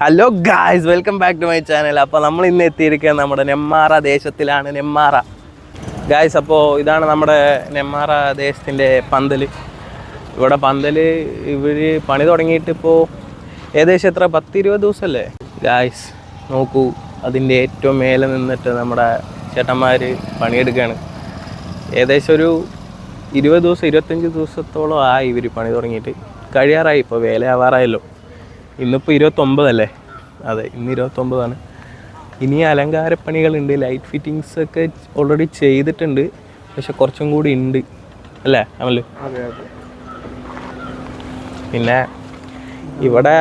Hello guys welcome back to my channel അപ്പോൾ നമ്മൾ ഇന്ന് എത്തിയിരിക്കുന്നത് നമ്മുടെ നെമ്മാറ ദേശത്തിലാണ് നെമ്മാറ. ഗായ്സ് അപ്പോൾ ഇതാണ് നമ്മുടെ നെമ്മാറ ദേശത്തിന്റെ പന്തൽ ഇവിടെ പന്തൽ ഇവർ പണി തുടങ്ങിയിട്ട് ഇപ്പോൾ ഏകദേശം എത്ര? പത്തിരുപത് ദിവസമല്ലേ? ഗായ്സ് നോക്കൂ അതിന്റെ ഏറ്റവും മേലെ നിന്നിട്ട് നമ്മുടെ ചേട്ടന്മാർ പണിയെടുക്കുകയാണ്. ഏകദേശം ഒരു ഇരുപത് ദിവസം ഇരുപത്തഞ്ച് ദിവസത്തോളം ആയി ഇവർ പണി തുടങ്ങിയിട്ട്. കഴിയാറായി ഇപ്പോൾ വേലയാവാറായല്ലോ. ഇന്നിപ്പോൾ ഇരുപത്തൊമ്പതല്ലേ? അതെ ഇന്ന് ഇരുപത്തൊമ്പതാണ്. ഇനി അലങ്കാരപ്പണികളുണ്ട് ലൈറ്റ് ഫിറ്റിങ്സ് ഒക്കെ ഓൾറെഡി ചെയ്തിട്ടുണ്ട്. പക്ഷെ കുറച്ചും കൂടി ഉണ്ട്. അല്ലേ അമൽ? പിന്നെ ഇവിടെ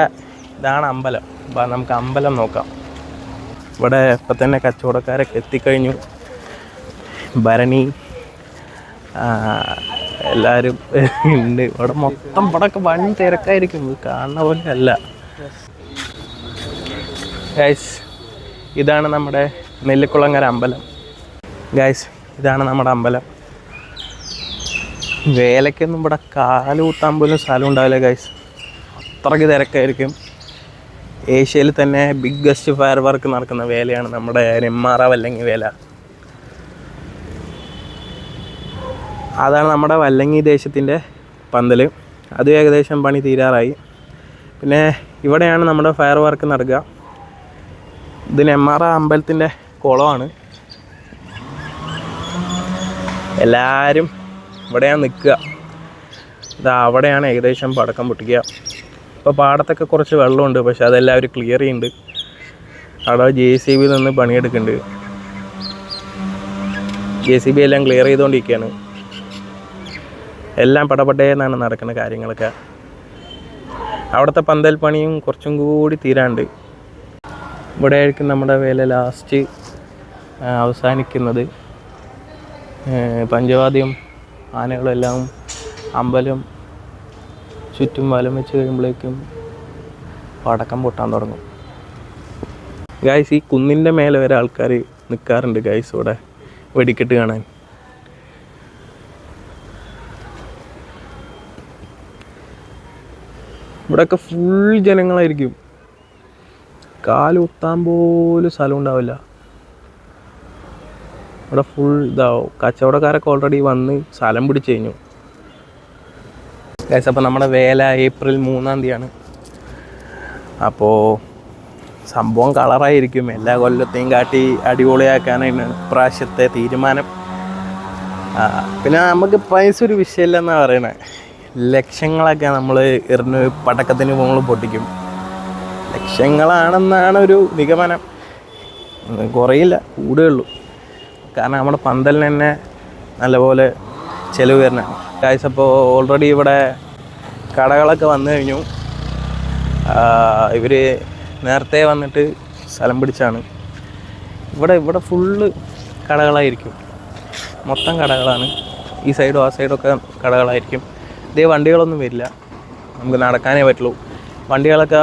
ഇതാണ് അമ്പലം. അപ്പം നമുക്ക് അമ്പലം നോക്കാം. ഇവിടെ ഇപ്പം തന്നെ കച്ചവടക്കാരൊക്കെ എത്തിക്കഴിഞ്ഞു. ഭരണി എല്ലാവരും ഉണ്ട്. ഇവിടെ മൊത്തം ഇവിടെയൊക്കെ വൺ തിരക്കായിരിക്കും. കാണുന്ന പോലെ അല്ല. ഗൈസ് ഇതാണ് നമ്മുടെ നെല്ലിക്കുളങ്ങര അമ്പലം. ഗൈസ് ഇതാണ് നമ്മുടെ അമ്പലം. വേലയ്ക്കൊന്നും ഇവിടെ കാലുകൂത്താൻ പോലും സ്ഥലം ഉണ്ടാവില്ല ഗൈസ് അത്രയ്ക്ക് തിരക്കായിരിക്കും. ഏഷ്യയിൽ തന്നെ ബിഗ്ഗസ്റ്റ് ഫയർ വർക്ക് നടക്കുന്ന വേലയാണ് നമ്മുടെ നെമ്മാറ വല്ലങ്ങി വേല. അതാണ് നമ്മുടെ വല്ലങ്ങി ദേശത്തിന്റെ പന്തൽ അത് ഏകദേശം പണി തീരാറായി. പിന്നെ ഇവിടെയാണ് നമ്മുടെ ഫയർ വർക്ക് നടക്കുക. ഇത് നെമ്മാറ അമ്പലത്തിന്റെ കുളമാണ്. എല്ലാവരും ഇവിടെയാണ് നിൽക്കുക. ഇത് അവിടെയാണ് ഏകദേശം പടക്കം പൊട്ടിക്കുക. ഇപ്പോൾ പാടത്തൊക്കെ കുറച്ച് വെള്ളമുണ്ട് പക്ഷെ അതെല്ലാവരും ക്ലിയർ ചെയ്യുന്നുണ്ട്. അവിടെ ജെ സി ബി നിന്ന് പണിയെടുക്കുന്നുണ്ട്. ജെ സി ബി എല്ലാം ക്ലിയർ ചെയ്തുകൊണ്ടിരിക്കുകയാണ്. എല്ലാം പടപടേന്നാണ് നടക്കുന്ന കാര്യങ്ങളൊക്കെ. അവിടുത്തെ പന്തൽ പണിയും കുറച്ചും കൂടി തീരാണ്ട്. ഇവിടെ ആയിരിക്കും നമ്മുടെ വേല ലാസ്റ്റ് അവസാനിക്കുന്നത്. പഞ്ചവാദ്യം ആനകളെല്ലാം അമ്പലം ചുറ്റും വലം വെച്ച് കഴിയുമ്പോഴേക്കും പടക്കം പൊട്ടാൻ തുടങ്ങും. ഗായ്സ് ഈ കുന്നിന്റെ മേലെ വരെ ആൾക്കാർ നിൽക്കാറുണ്ട് ഗായ്സ് ഇവിടെ വെടിക്കെട്ട് കാണാൻ. ഇവിടെയൊക്കെ ഫുൾ ജനങ്ങളായിരിക്കും. കാലുത്താൻ പോലും സ്ഥലം ഉണ്ടാവില്ല. ഇവിടെ ഫുൾ ഇതാവും. കച്ചവടക്കാരൊക്കെ ഓൾറെഡി വന്ന് സ്ഥലം പിടിച്ചു കഴിഞ്ഞു. ഗൈസ് അപ്പോൾ നമ്മുടെ വേല ഏപ്രിൽ മൂന്നാം തീയതിയാണ്. അപ്പോൾ സംഭവം കളറായിരിക്കും എല്ലാ കൊല്ലത്തെയും കാട്ടി അടിപൊളിയാക്കാനാണ് ഇപ്രാവശ്യത്തെ തീരുമാനം. പിന്നെ നമുക്ക് പൈസ ഒരു വിഷയമില്ലെന്നാണ് പറയണത് ലക്ഷങ്ങളൊക്കെ നമ്മൾ എറിഞ്ഞ് പടക്കത്തിന് നമ്മൾ പൊട്ടിക്കും. ലക്ഷങ്ങളാണെന്നാണ് ഒരു നിഗമനം. കുറയില്ല കൂടുകയുള്ളൂ കാരണം നമ്മുടെ പന്തലിന് തന്നെ നല്ലപോലെ ചിലവ് വരണം. കാഴ്ച അപ്പോൾ ഓൾറെഡി ഇവിടെ കടകളൊക്കെ വന്നു കഴിഞ്ഞു. ഇവർ നേരത്തെ വന്നിട്ട് സ്ഥലം പിടിച്ചാണ്. ഇവിടെ ഇവിടെ ഫുള്ള് കടകളായിരിക്കും. മൊത്തം കടകളാണ്. ഈ സൈഡും ആ സൈഡൊക്കെ കടകളായിരിക്കും. ഇതേ വണ്ടികളൊന്നും വരില്ല. നമുക്ക് നടക്കാനേ പറ്റുള്ളൂ. വണ്ടികളൊക്കെ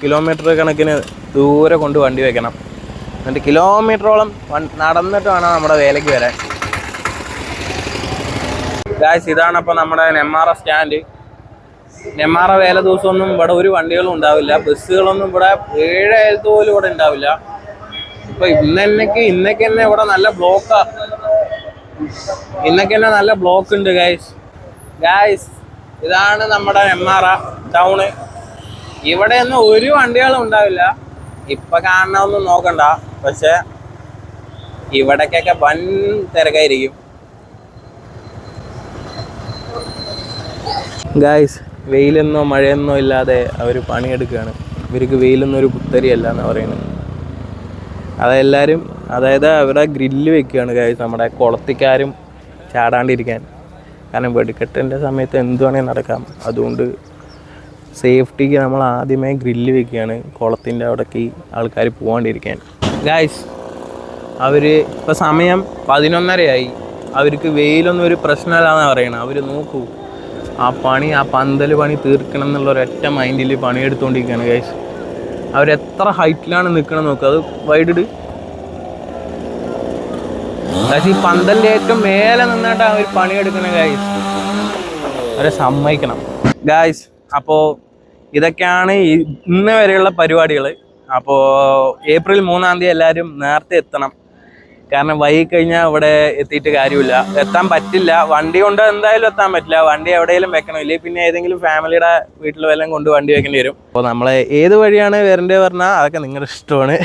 കിലോമീറ്റർ കണക്കിന് ദൂരെ കൊണ്ട് വണ്ടി വെക്കണം. എന്നിട്ട് കിലോമീറ്ററോളം നടന്നിട്ട് വേണം നമ്മുടെ വേലയ്ക്ക് വരാൻ. ഗായ്സ് ഇതാണ് അപ്പോൾ നമ്മുടെ നെമ്മാറ സ്റ്റാൻഡ് നെമ്മാറ വേല ദിവസമൊന്നും ഇവിടെ ഒരു വണ്ടികളും ഉണ്ടാവില്ല. ബസ്സുകളൊന്നും ഇവിടെ ഏഴായിരത്ത് പോലും ഇവിടെ ഉണ്ടാവില്ല. ഇപ്പൊ ഇന്നെന്നക്ക് ഇന്നൊക്കെ തന്നെ ഇവിടെ നല്ല ബ്ലോക്കാ ഇന്നൊക്കെ തന്നെ നല്ല ബ്ലോക്ക് ഉണ്ട് ഗായ്സ് ഗായ്സ് ഇതാണ് നമ്മുടെ എം ആർ ആ ടൗണ് ഇവിടെ ഒന്നും ഒരു വണ്ടികളും ഉണ്ടാവില്ല. ഇപ്പൊ കാണണമൊന്നും നോക്കണ്ട. പക്ഷെ ഇവിടേക്കൊക്കെ വൻ തിരക്കായിരിക്കും. ഗായ്സ് വെയിലെന്നോ മഴയെന്നോ ഇല്ലാതെ അവർ പണിയെടുക്കുകയാണ്. ഇവർക്ക് വെയിലൊന്നും ഒരു പുത്തരിയല്ല എന്ന് പറയുന്നത്. അതെല്ലാവരും അതായത് അവിടെ ഗ്രില്ല് വെക്കുകയാണ് ഗായ്സ് നമ്മുടെ കുളത്തിക്കാരും ചാടാണ്ടിരിക്കാൻ. കാരണം വെടിക്കെട്ടിന്റെ സമയത്ത് എന്ത് വേണമെങ്കിൽ നടക്കാം. അതുകൊണ്ട് സേഫ്റ്റിക്ക് നമ്മൾ ആദ്യമേ ഗ്രില്ല് വെക്കുകയാണ്. കുളത്തിന്റെ അവിടേക്ക് ആൾക്കാർ പോകാണ്ടിരിക്കാൻ ഗായ്സ് അവർ ഇപ്പോൾ സമയം പതിനൊന്നരയായി. അവർക്ക് വെയിലൊന്നും ഒരു പ്രശ്നമല്ലാന്നാണ് പറയണത് അവർ നോക്കൂ ആ പണി ആ പന്തൽ പണി തീർക്കണം എന്നുള്ള ഒരൊറ്റ മൈൻഡിൽ പണിയെടുത്തുകൊണ്ടിരിക്കുകയാണ് ഗൈസ് അവരെത്ര ഹൈറ്റിലാണ് നിൽക്കണം നോക്കുക അത് വൈഡിട് ഗൈസ് ഈ പന്തലിന്റെ ഏറ്റവും മേലെ നിന്നിട്ട് അവർ പണിയെടുക്കണത് ഗായ്സ് അവരെ സമ്മതിക്കണം. ഗായ്സ് അപ്പോൾ ഇതൊക്കെയാണ് ഇന്ന് വരെയുള്ള പരിപാടികൾ അപ്പോൾ ഏപ്രിൽ മൂന്നാം തീയതി എല്ലാവരും നേരത്തെ എത്തണം. കാരണം വൈകി കഴിഞ്ഞാൽ ഇവിടെ എത്തിയിട്ട് കാര്യമില്ല. എത്താൻ പറ്റില്ല. വണ്ടി കൊണ്ട് എന്തായാലും എത്താൻ പറ്റില്ല. വണ്ടി എവിടെയെങ്കിലും വെക്കണം. ഇല്ലെങ്കിൽ പിന്നെ ഏതെങ്കിലും ഫാമിലിയുടെ വീട്ടിൽ വല്ലതും കൊണ്ട് വണ്ടി വെക്കേണ്ടി വരും. അപ്പോൾ നമ്മളെ ഏത് വഴിയാണ് വരേണ്ടത് പറഞ്ഞാൽ അതൊക്കെ നിങ്ങളുടെ ഇഷ്ടമാണ്.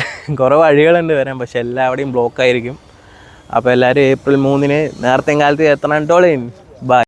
കുറേ വഴികളുണ്ട് വരാൻ പക്ഷെ എല്ലാവിടെയും ബ്ലോക്ക് ആയിരിക്കും. അപ്പോൾ എല്ലാവരും ഏപ്രിൽ മൂന്നിന് നേരത്തെ കാലത്ത് എത്തണം. കേട്ടോളേ